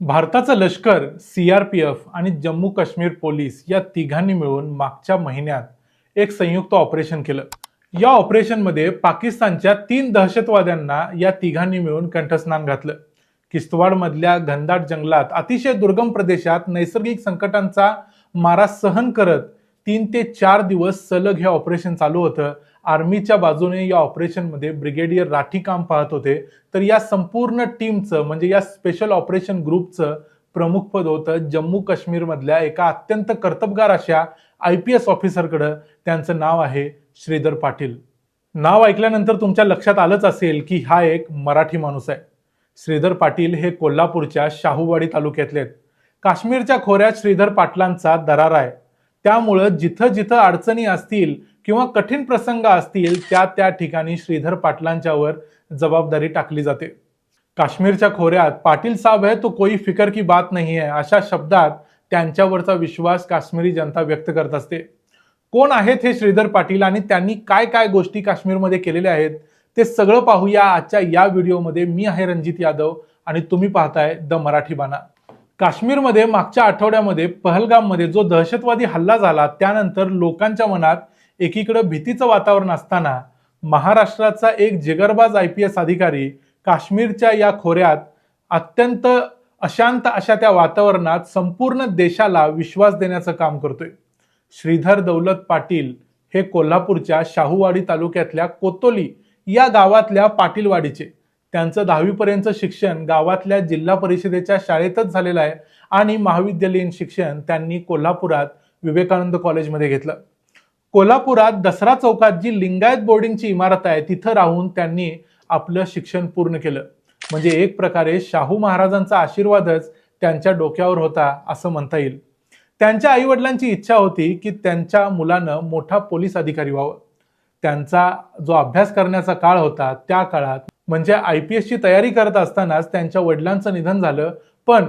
भारताचं लष्कर C R P F आणि जम्मू काश्मीर पोलीस या तिघांनी मिळून मागच्या महिन्यात एक संयुक्त ऑपरेशन केलं. या ऑपरेशनमध्ये पाकिस्तानच्या तीन दहशतवाद्यांना या तिघांनी मिळून कंठस्नान घातलं. किश्तवाडमधल्या घनदाट जंगलात अतिशय दुर्गम प्रदेशात नैसर्गिक संकटांचा मारा सहन करत तीन ते चार दिवस सलग हे ऑपरेशन चालू होतं आर्मीच्या बाजूने या ऑपरेशनमध्ये ब्रिगेडियर राठी काम पाहत होते. तर या संपूर्ण टीमचं म्हणजे या स्पेशल ऑपरेशन ग्रुपचं प्रमुख पद होतं जम्मू काश्मीरमधल्या एका अत्यंत कर्तबगार अशा आय पी एस ऑफिसरकडं. त्यांचं नाव आहे श्रीधर पाटील. नाव ऐकल्यानंतर तुमच्या लक्षात आलंच असेल की हा एक मराठी माणूस आहे. श्रीधर पाटील हे कोल्हापूरच्या शाहूवाडी तालुक्यातले आहेत. काश्मीरच्या खोऱ्यात श्रीधर पाटलांचा दरार आहे. त्यामुळं जिथं जिथं अडचणी असतील किंवा कठीण प्रसंग असतील त्या त्या ठिकाणी श्रीधर पाटलांच्यावर जबाबदारी टाकली जाते. काश्मीरच्या खोऱ्यात पाटील साहेब आहे तो कोई फिकर की बात नाही आहे अशा शब्दात त्यांच्यावरचा विश्वास काश्मीरी जनता व्यक्त करत असते. कोण आहेत हे श्रीधर पाटील आणि त्यांनी काय काय गोष्टी काश्मीरमध्ये केलेल्या आहेत ते सगळं पाहूया आजच्या या व्हिडिओमध्ये. मी आहे रणजित यादव आणि तुम्ही पाहताय द मराठी बाणा. काश्मीरमध्ये मागच्या आठवड्यामध्ये पहलगाममध्ये जो दहशतवादी हल्ला झाला त्यानंतर लोकांच्या मनात एकीकडं भीतीचं वातावरण असताना महाराष्ट्राचा एक जिगरबाज आय पी एस अधिकारी काश्मीरच्या या खोऱ्यात अत्यंत अशांत अशा त्या वातावरणात संपूर्ण देशाला विश्वास देण्याचं काम करतोय. श्रीधर दौलत पाटील हे कोल्हापूरच्या शाहूवाडी तालुक्यातल्या कोतोली या गावातल्या पाटीलवाडीचे. त्यांचं दहावीपर्यंतचं शिक्षण गावातल्या जिल्हा परिषदेच्या शाळेतच झालेलं आहे आणि महाविद्यालयीन शिक्षण त्यांनी कोल्हापुरात विवेकानंद कॉलेजमध्ये घेतलं. कोल्हापुरात दसरा चौकात जी लिंगायत बोर्डिंगची इमारत आहे तिथं राहून त्यांनी आपलं शिक्षण पूर्ण केलं. म्हणजे एक प्रकारे शाहू महाराजांचा आशीर्वादच त्यांच्या डोक्यावर होता असं म्हणता येईल. त्यांच्या आईवडिलांची इच्छा होती की त्यांच्या मुलानं मोठा पोलीस अधिकारी व्हावं. त्यांचा जो अभ्यास करण्याचा काळ होता त्या काळात म्हणजे आय पी एसची तयारी करत असतानाच त्यांच्या वडिलांचं निधन झालं पण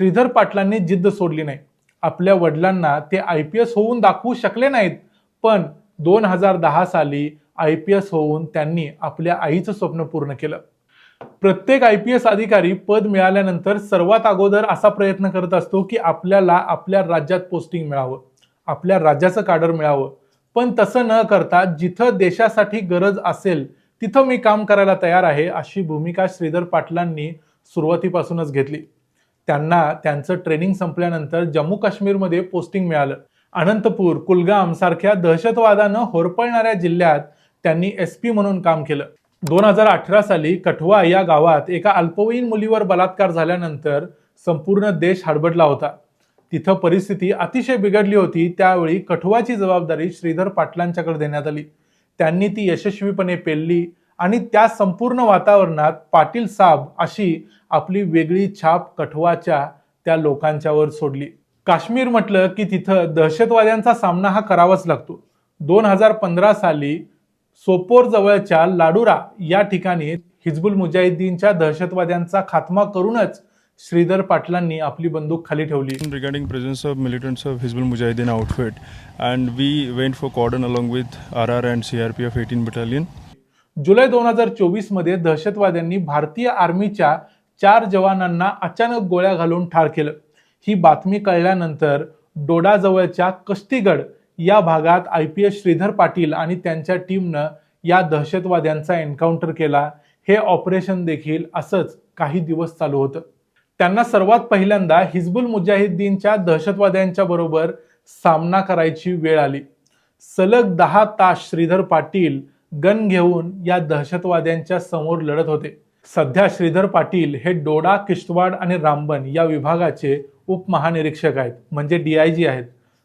श्रीधर पाटलांनी जिद्द सोडली नाही. आपल्या वडिलांना ते आय पी एस होऊन दाखवू शकले नाहीत पण दोन हजार दहा साली आय पी एस होऊन त्यांनी आपल्या आईचं स्वप्न पूर्ण केलं. प्रत्येक आय पी एस अधिकारी पद मिळाल्यानंतर सर्वात अगोदर असा प्रयत्न करत असतो की आपल्याला आपल्या राज्यात पोस्टिंग मिळावं आपल्या राज्याचं काडर मिळावं. पण तसं न करता जिथं देशासाठी गरज असेल तिथं मी काम करायला तयार आहे अशी भूमिका श्रीधर पाटलांनी सुरुवातीपासूनच घेतली. त्यांना त्यांचं ट्रेनिंग संपल्यानंतर जम्मू काश्मीरमध्ये पोस्टिंग मिळालं. अनंतपूर कुलगाम सारख्या दहशतवादानं होरपळणाऱ्या जिल्ह्यात त्यांनी एस पी म्हणून काम केलं. दोन हजार अठरा साली कठवा या गावात एका अल्पवयीन मुलीवर बलात्कार झाल्यानंतर संपूर्ण देश हडबडला होता. तिथं परिस्थिती अतिशय बिघडली होती त्यावेळी कठवाची जबाबदारी श्रीधर पाटलांच्याकडे देण्यात आली. त्यांनी ती यशस्वीपणे पेलली आणि त्या संपूर्ण वातावरणात पाटील साब अशी आपली वेगळी छाप कठवाच्या त्या लोकांच्यावर सोडली. काश्मीर म्हटलं की तिथं दहशतवाद्यांचा सामना हा करावाच लागतो. दोन हजार पंधरा साली सोपोर जवळच्या लाडुरा या ठिकाणी हिजबुल मुजाहिद्दीनच्या दहशतवाद्यांचा खात्मा करूनच श्रीधर पाटलांनी आपली बंदूक खाली ठेवली. Regarding presence of militants of Hizbul Mujahideen outfit and we went for cordon along with RR and CRPF 18 battalion. जुलै दोन हजार चोवीसमध्ये दहशतवाद्यांनी भारतीय आर्मीच्या चार जवानांना अचानक गोळ्या घालून ठार केलं. ही बातमी कळल्यानंतर डोडाजवळच्या कस्तीगड या भागात I P S Shridhar Patil आणि त्यांच्या टीमनं या दहशतवाद्यांचा एन्काउंटर केला. हे ऑपरेशन देखील असंच काही दिवस चालू होतं. त्यांना सर्वात पहिल्यांदा हिजबुल मुजाहिद्दीनच्या दहशतवाद्यांच्या बरोबर सामना करायची वेळ आली. सलग दहा तास श्रीधर पाटील गन घेऊन या दहशतवाद्यांच्या समोर लढत होते. सध्या श्रीधर पाटील हे डोडा किश्तवाड आणि रामबन या विभागाचे उपमहानिरीक्षक आहेत म्हणजे डी आय जी आहेत.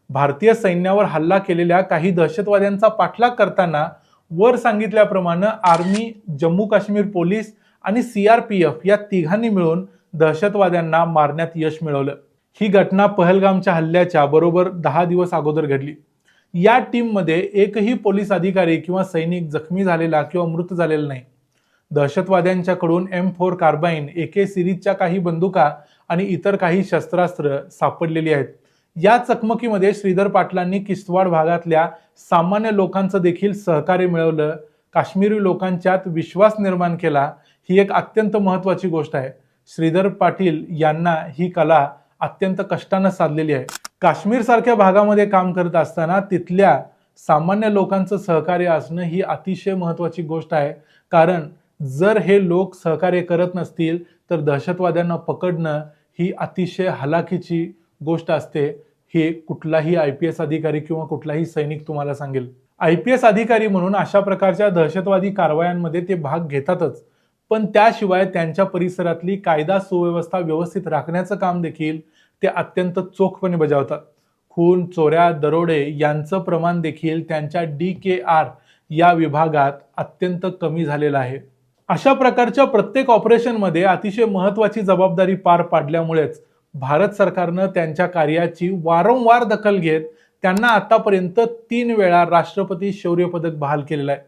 भारतीय सैन्यावर हल्ला केलेल्या काही दहशतवाद्यांचा पाठलाग करताना वर सांगितल्याप्रमाणे आर्मी जम्मू काश्मीर पोलीस आणि सी आर पी एफ या तिघांनी मिळून दहशतवाद्यांना मारण्यात यश मिळवलं. ही घटना पहलगामच्या हल्ल्याच्या बरोबर दहा दिवस अगोदर घडली. या टीममध्ये एकही पोलीस अधिकारी किंवा सैनिक जखमी झालेला किंवा मृत झालेला नाही. दहशतवाद्यांच्याकडून M four carbine A K सिरीजच्या काही बंदुका आणि इतर काही शस्त्रास्त्र सापडलेली आहेत. या चकमकीमध्ये श्रीधर पाटलांनी किश्तवाड भागातल्या सामान्य लोकांचं देखील सहकार्य मिळवलं. काश्मीरी लोकांच्यात विश्वास निर्माण केला ही एक अत्यंत महत्वाची गोष्ट आहे. श्रीधर पाटील यांना ही कला अत्यंत कष्टानं साधलेली आहे. काश्मीर सारख्या भागामध्ये काम करत असताना तिथल्या सामान्य लोकांचं सहकार्य असणं ही अतिशय महत्वाची गोष्ट आहे. कारण जर हे लोक सहकार्य करत नसतील तर दहशतवाद्यांना पकडणं ही अतिशय हलाखीची गोष्ट असते. हे कुठलाही आय पी एस अधिकारी किंवा कुठलाही सैनिक तुम्हाला सांगेल. आय पी एस अधिकारी म्हणून अशा प्रकारच्या दहशतवादी कारवायांमध्ये ते भाग घेतातच. पण त्याशिवाय त्यांच्या परिसरातली कायदा सुव्यवस्था व्यवस्थित राखण्याचं काम देखील ते अत्यंत चोखपणे बजावतात. खून चोऱ्या दरोडे यांचं प्रमाण देखील त्यांच्या डी के आर या विभागात अत्यंत कमी झालेलं आहे. अशा प्रकारच्या प्रत्येक ऑपरेशनमध्ये अतिशय महत्वाची जबाबदारी पार पाडल्यामुळेच भारत सरकारनं त्यांच्या कार्याची वारंवार दखल घेत त्यांना आतापर्यंत तीन वेळा राष्ट्रपती शौर्य पदक बहाल केलेलं आहे.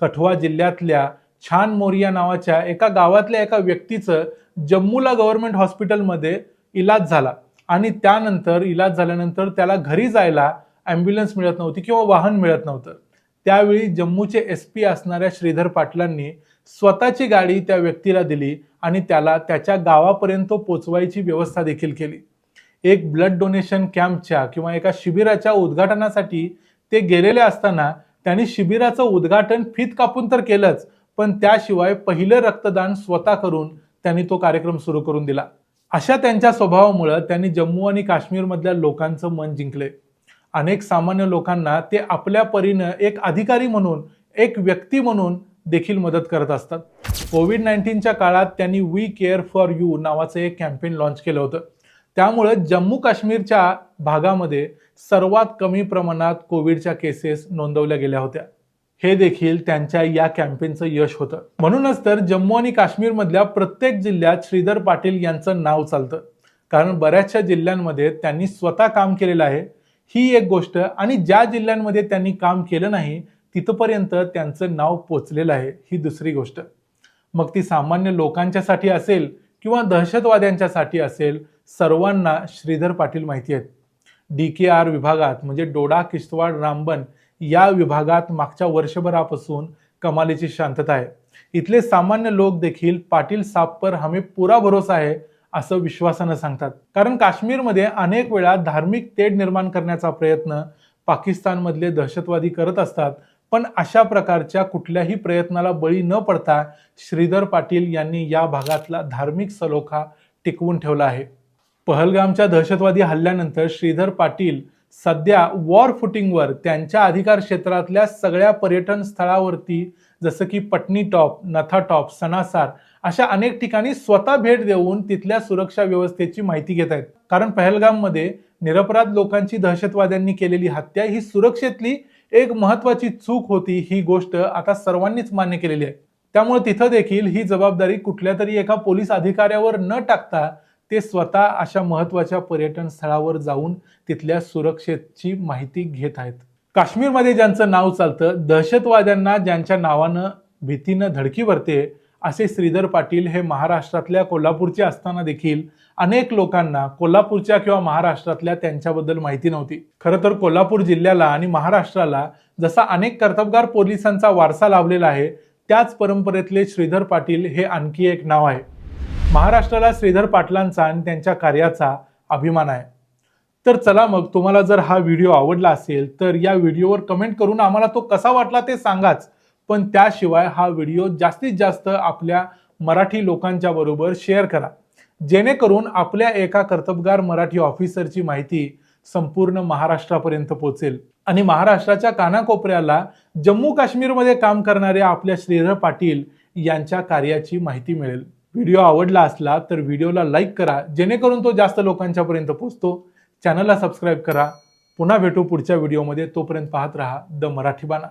कठवा जिल्ह्यातल्या छान मोरिया नावाच्या एका गावातल्या एका व्यक्तीचं जम्मूला गव्हर्नमेंट हॉस्पिटलमध्ये इलाज झाला आणि त्यानंतर इलाज झाल्यानंतर त्याला घरी जायला ॲम्ब्युलन्स मिळत नव्हती किंवा वाहन मिळत नव्हतं. त्यावेळी जम्मूचे एस पी असणाऱ्या श्रीधर पाटलांनी स्वतःची गाडी त्या व्यक्तीला दिली आणि त्याला त्याच्या गावापर्यंत पोचवायची व्यवस्था देखील केली. एक ब्लड डोनेशन कॅम्पच्या किंवा एका शिबिराच्या उद्घाटनासाठी ते गेलेले असताना त्यांनी शिबिराचं उद्घाटन फीत कापून तर केलंच पण त्याशिवाय पहिलं रक्तदान स्वतः करून त्यांनी तो कार्यक्रम सुरू करून दिला. अशा त्यांच्या स्वभावामुळं त्यांनी जम्मू आणि काश्मीरमधल्या लोकांचं मन जिंकले. अनेक सामान्य लोकांना ते आपल्या परीनं एक अधिकारी म्हणून एक व्यक्ती म्हणून देखील मदत करत असतात. कोविड नाईन्टीनच्या काळात त्यांनी वी केअर फॉर यू नावाचं एक कॅम्पेन लॉन्च केलं होतं. त्यामुळं जम्मू काश्मीरच्या भागामध्ये सर्वात कमी प्रमाणात कोविडच्या केसेस नोंदवल्या गेल्या होत्या. हे देखील त्यांच्या या कॅम्पेनचं यश होतं. म्हणूनच तर जम्मू आणि काश्मीरमधल्या प्रत्येक जिल्ह्यात श्रीधर पाटील यांचं नाव चालतं. कारण बऱ्याचशा जिल्ह्यांमध्ये त्यांनी स्वतः काम केलेलं आहे. ही एक गोष्ट आणि ज्या जिल्ह्यांमध्ये त्यांनी काम केलं नाही तिथपर्यंत त्यांचं नाव पोचलेलं आहे ही दुसरी गोष्ट. मग ती सामान्य लोकांच्यासाठी असेल किंवा दहशतवाद्यांच्यासाठी असेल सर्वांना श्रीधर पाटील माहिती आहेत. डी के आर विभागात म्हणजे डोडा किश्तवाड रामबन या विभागात मागच्या वर्षभरापासून कमालीची शांतता आहे. इथले सामान्य लोक देखील पाटील साप पर हमें पुरा भरोसा आहे असं विश्वासानं सांगतात. कारण काश्मीरमध्ये अनेक वेळा धार्मिक तेढ निर्माण करण्याचा प्रयत्न पाकिस्तानमधले दहशतवादी करत असतात. पण अशा प्रकारच्या कुठल्याही प्रयत्नाला बळी न पडता श्रीधर पाटील यांनी या भागातला धार्मिक सलोखा टिकवून ठेवला आहे. पहलगामच्या दहशतवादी हल्ल्यानंतर श्रीधर पाटील सध्या वॉर फुटिंगवर त्यांच्या अधिकार क्षेत्रातल्या सगळ्या पर्यटन स्थळावरती जसं की पटनी टॉप नथा टॉप सणासार अशा अनेक ठिकाणी स्वतः भेट देऊन तिथल्या सुरक्षा व्यवस्थेची माहिती घेत आहेत. कारण पहलगाममध्ये निरपराध लोकांची दहशतवाद्यांनी केलेली हत्या ही सुरक्षेतली एक महत्वाची चूक होती ही गोष्ट आता सर्वांनीच मान्य केलेली आहे. त्यामुळे तिथं देखील ही जबाबदारी कुठल्या तरी एका पोलीस अधिकाऱ्यावर न टाकता ते स्वतः अशा महत्त्वाच्या पर्यटन स्थळावर जाऊन तिथल्या सुरक्षेची माहिती घेत आहेत. काश्मीरमध्ये ज्यांचं नाव चालतं दहशतवाद्यांना ज्यांच्या नावानं भीतीनं धडकी भरते असे श्रीधर पाटील हे महाराष्ट्रातल्या कोल्हापूरचे असताना देखील अनेक लोकांना कोल्हापूरच्या किंवा महाराष्ट्रातल्या त्यांच्याबद्दल माहिती नव्हती. खरं तर कोल्हापूर जिल्ह्याला आणि महाराष्ट्राला जसा अनेक कर्तबगार पोलिसांचा वारसा लाभलेला आहे त्याच परंपरेतले श्रीधर पाटील हे आणखी एक नाव आहे. महाराष्ट्राला श्रीधर पाटलांचा आणि त्यांच्या कार्याचा अभिमान आहे. तर चला मग तुम्हाला जर हा व्हिडिओ आवडला असेल तर या व्हिडिओवर कमेंट करून आम्हाला तो कसा वाटला ते सांगाच. पण त्याशिवाय हा व्हिडिओ जास्तीत जास्त आपल्या मराठी लोकांच्या बरोबर शेअर करा. जेणेकरून आपल्या एका कर्तबगार मराठी ऑफिसरची माहिती संपूर्ण महाराष्ट्रापर्यंत पोहोचेल आणि महाराष्ट्राच्या कानाकोपऱ्याला जम्मू काश्मीरमध्ये काम करणारे आपल्या श्रीधर पाटील यांच्या कार्याची माहिती मिळेल. व्हिडिओ आवडला असला तर व्हिडिओला लाईक करा जेणेकरून तो जास्त लोकांच्यापर्यंत पोहोचतो चॅनलला सबस्क्राईब करा. पुन्हा भेटू पुढच्या व्हिडिओमध्ये. तोपर्यंत पाहत राहा द मराठी बाणा.